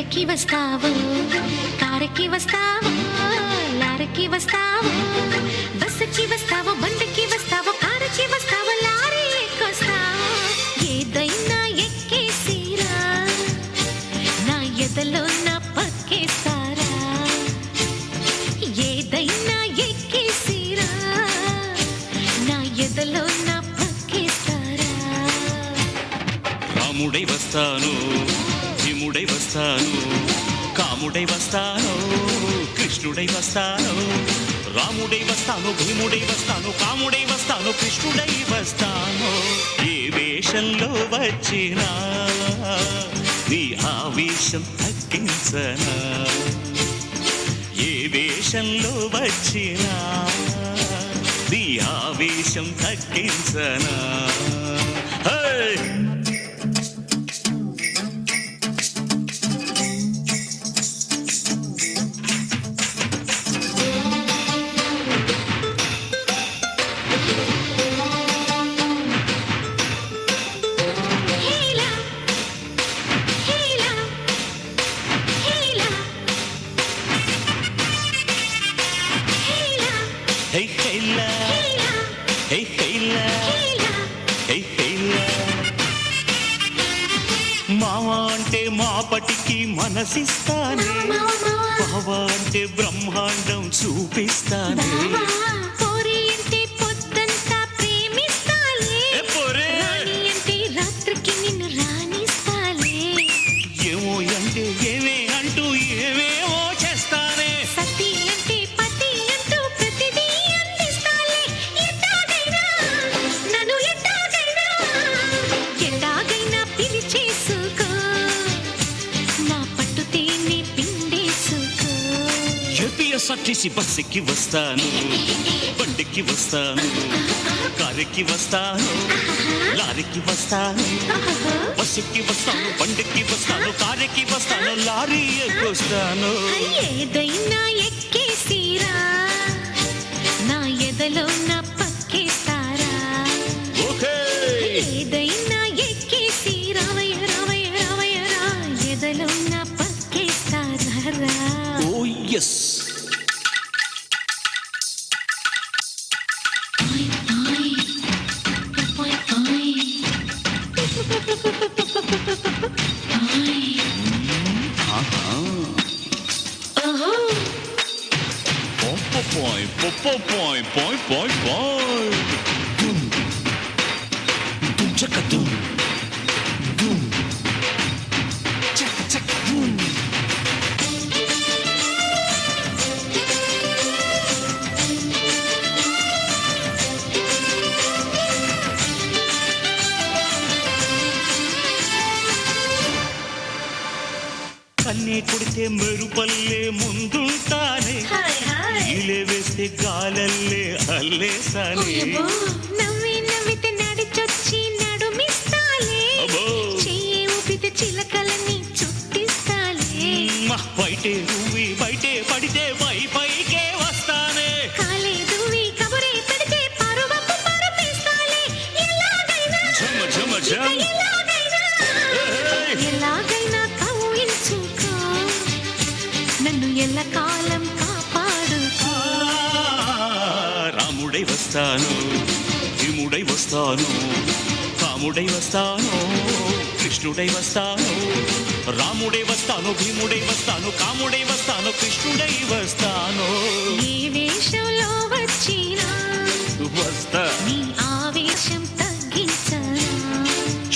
బండకి వస్తావు కారకి వస్తావు లారకి వస్తావు బస్సుకి వస్తావు బండకి వస్తావు కారకి వస్తావు లారీ ఎక్కొస్తావు ఏదైనా ఎక్కేసిరా నా ఎదలో నా పక్కేస్తారా ఏదైనా ఎక్కేసిరా నా ఎదలో నా పక్కేస్తారా రాముడై వస్తాను. భీముడై వస్తాను కాముడై వస్తాను కృష్ణుడై వస్తాను రాముడై వస్తాను భీముడై వస్తాను కాముడై వస్తాను కృష్ణుడై వస్తాను. ఏ వేషంలో వచ్చినా నీ ఆవేశం తగ్గించనా? ఏ వేషంలో వచ్చినా నీ ఆవేశం తగ్గించనా? హైలా హే హైలా మామ అంటే మాపటికి మనసిస్తానే. బావ అంటే బ్రహ్మాండం చూపిస్తానే. ఏపీఎస్ఆర్టీసీ బస్సుకి వస్తాను బండికి వస్తాను కారుకి వస్తాను లారీకి వస్తాను బస్సుకి వస్తాను బండికి వస్తాను కారుకి వస్తాను లారీ ఎక్కొస్తాను ఏదైనా ఎక్కేసిరా? నా ఎదలో నా Boing, boing, boing, boing, boing, boing. Doom. కన్నే కొడితే మెరుపల్లే ముందుంటానే. నీలే వేస్తే గాలల్లే అల్లేసానే నవ్వి నవ్వితే నడిచొచ్చి నడుమిస్తాలే. చెయ్యి ఊపితే చిలకలని చుట్టిస్తాలే. బయటే నువ్వి బయటే పడితే పై పైకే వస్తానే. కాలే దువ్వి కబురే ఎల్లకాలం కాపాడుకో. రాముడై వస్తాను భీముడై వస్తాను కాముడై వస్తాను కృష్ణుడై వస్తాను రాముడై వస్తాను భీముడై వస్తాను కాముడై వస్తాను కృష్ణుడై వస్తాను. ఏ వేషంలో వచ్చినా వస్తా. నీ ఆవేశం తగ్గించనా.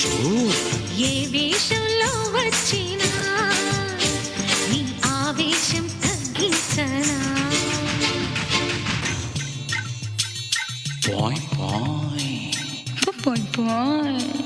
చూర్ ఏ వేషంలో వచ్చినా boy, boy. Boy, boy.